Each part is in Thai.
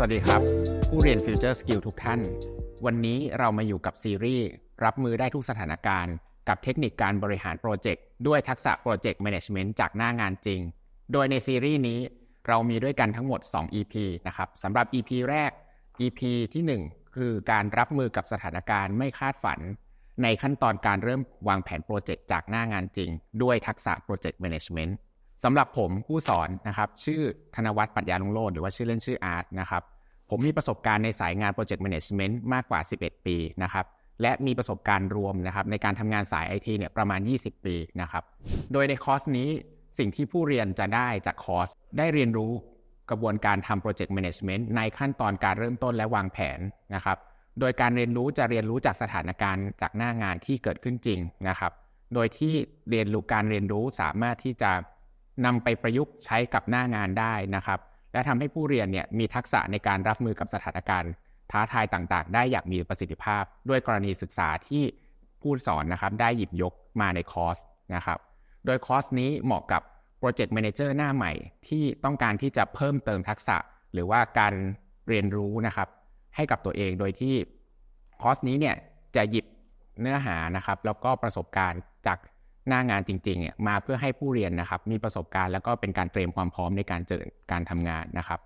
สวัสดีครับ ผู้เรียน Future Skill ทุกท่าน วันนี้เรามาอยู่กับซีรีส์ รับมือได้ทุกสถานการณ์ กับเทคนิคการบริหารโปรเจกต์ด้วยทักษะโปรเจกต์แมネจเมนต์จากหน้างานจริง โดยในซีรีส์นี้เรามีด้วยกันทั้งหมด 2 EP นะครับสำหรับ EP แรก EP ที่ 1 คือการรับมือกับสถานการณ์ไม่คาดฝัน ในขั้นตอนการเริ่มวางแผนโปรเจกต์จากหน้างานจริง ด้วยทักษะโปรเจกต์แมネจเมนต์ สำหรับผมผู้สอนนะครับชื่อธนวัฒน์ปัญญาลุงโลดหรือว่าชื่อเล่นชื่ออาร์ตนะครับผมมีประสบการณ์ในสายงาน Project Management มากกว่า 11 ปีนะครับและมีประสบการณ์รวมนะครับในการทำงานสาย IT เนี่ยประมาณ 20 ปีนะครับโดยในคอร์สนี้สิ่งที่ผู้เรียนจะได้จากคอร์ส ได้เรียนรู้กระบวนการทำ Project Management ในขั้นตอนการเริ่มต้นและวางแผนนะครับโดยการเรียนรู้จะเรียนรู้จากสถานการณ์จากหน้างานที่เกิดขึ้นจริงนะครับ โดยที่เรียนรู้การเรียนรู้สามารถที่จะ นำไปประยุกต์ใช้กับหน้างานได้นะครับ และทำให้ผู้เรียนเนี่ยมีทักษะในการรับมือกับสถานการณ์ท้าทายต่างๆ ได้อย่างมีประสิทธิภาพ ด้วยกรณีศึกษาที่ผู้สอนนะครับได้หยิบยกมาในคอร์สนะครับ โดยคอร์สนี้เหมาะกับโปรเจกต์แมเนเจอร์หน้าใหม่ที่ต้องการที่จะเพิ่มเติมทักษะ หรือว่าการเรียนรู้นะครับ ให้กับตัวเองโดยที่คอร์สนี้เนี่ยจะหยิบเนื้อหานะครับ แล้วก็ประสบการณ์จาก หน้างานจริงๆเนี่ยมาเพื่อให้ผู้เรียนนะครับมีประสบการณ์แล้วก็เป็นการเตรียมความพร้อมในการเจอการทำงานนะครับ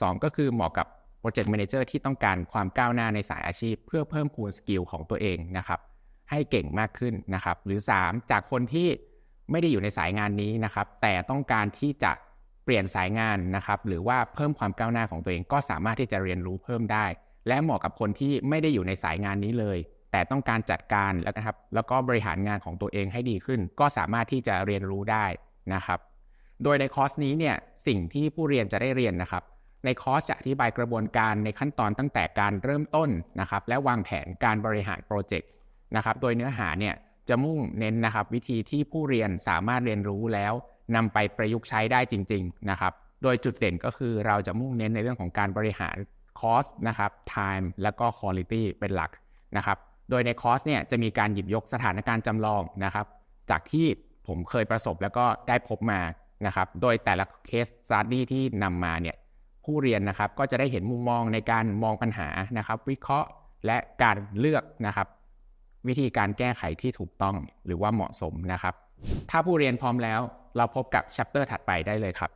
สองก็คือเหมาะกับโปรเจกต์แมเนเจอร์ที่ต้องการความก้าวหน้าในสายอาชีพ เพื่อเพิ่มพูนสกิลของตัวเองนะครับให้เก่งมากขึ้นนะครับ หรือ 3 จากคนที่ไม่ได้อยู่ในสายงานนี้นะครับ แต่ต้องการที่จะเปลี่ยนสายงานนะครับ หรือว่าเพิ่มความก้าวหน้าของตัวเองก็สามารถที่จะเรียนรู้เพิ่มได้ และเหมาะกับคนที่ไม่ได้อยู่ในสายงานนี้เลย แต่ต้องการจัดการแล้วนะครับ แล้วก็บริหารงานของตัวเองให้ดีขึ้น ก็สามารถที่จะเรียนรู้ได้นะครับ โดยในคอร์สนี้เนี่ยสิ่งที่ผู้เรียนจะได้เรียนนะครับ ในคอร์สจะอธิบายกระบวนการในขั้นตอนตั้งแต่การเริ่มต้นนะครับ และวางแผนการบริหารโปรเจกต์นะครับ โดยเนื้อหาเนี่ยจะมุ่งเน้นนะครับ วิธีที่ผู้เรียนสามารถเรียนรู้แล้วนำไปประยุกต์ใช้ได้จริง ๆนะครับ โดยจุดเด่นก็คือเราจะมุ่งเน้นในเรื่องของการบริหารคอสนะครับ time แล้วก็ quality เป็นหลักนะครับ โดยในคอร์สเนี่ยจะมีการหยิบยกสถานการณ์จำลองนะครับ จากที่ผมเคยประสบแล้วก็ได้พบมานะครับ โดยแต่ละเคสสตัดดี้ที่นำมาเนี่ยผู้เรียนนะครับก็จะได้เห็นมุมมองในการมองปัญหานะครับ วิเคราะห์และการเลือกนะครับ วิธีการแก้ไขที่ถูกต้องหรือว่าเหมาะสมนะครับ ถ้าผู้เรียนพร้อมแล้ว เราพบกับชัปเตอร์ถัดไปได้เลยครับ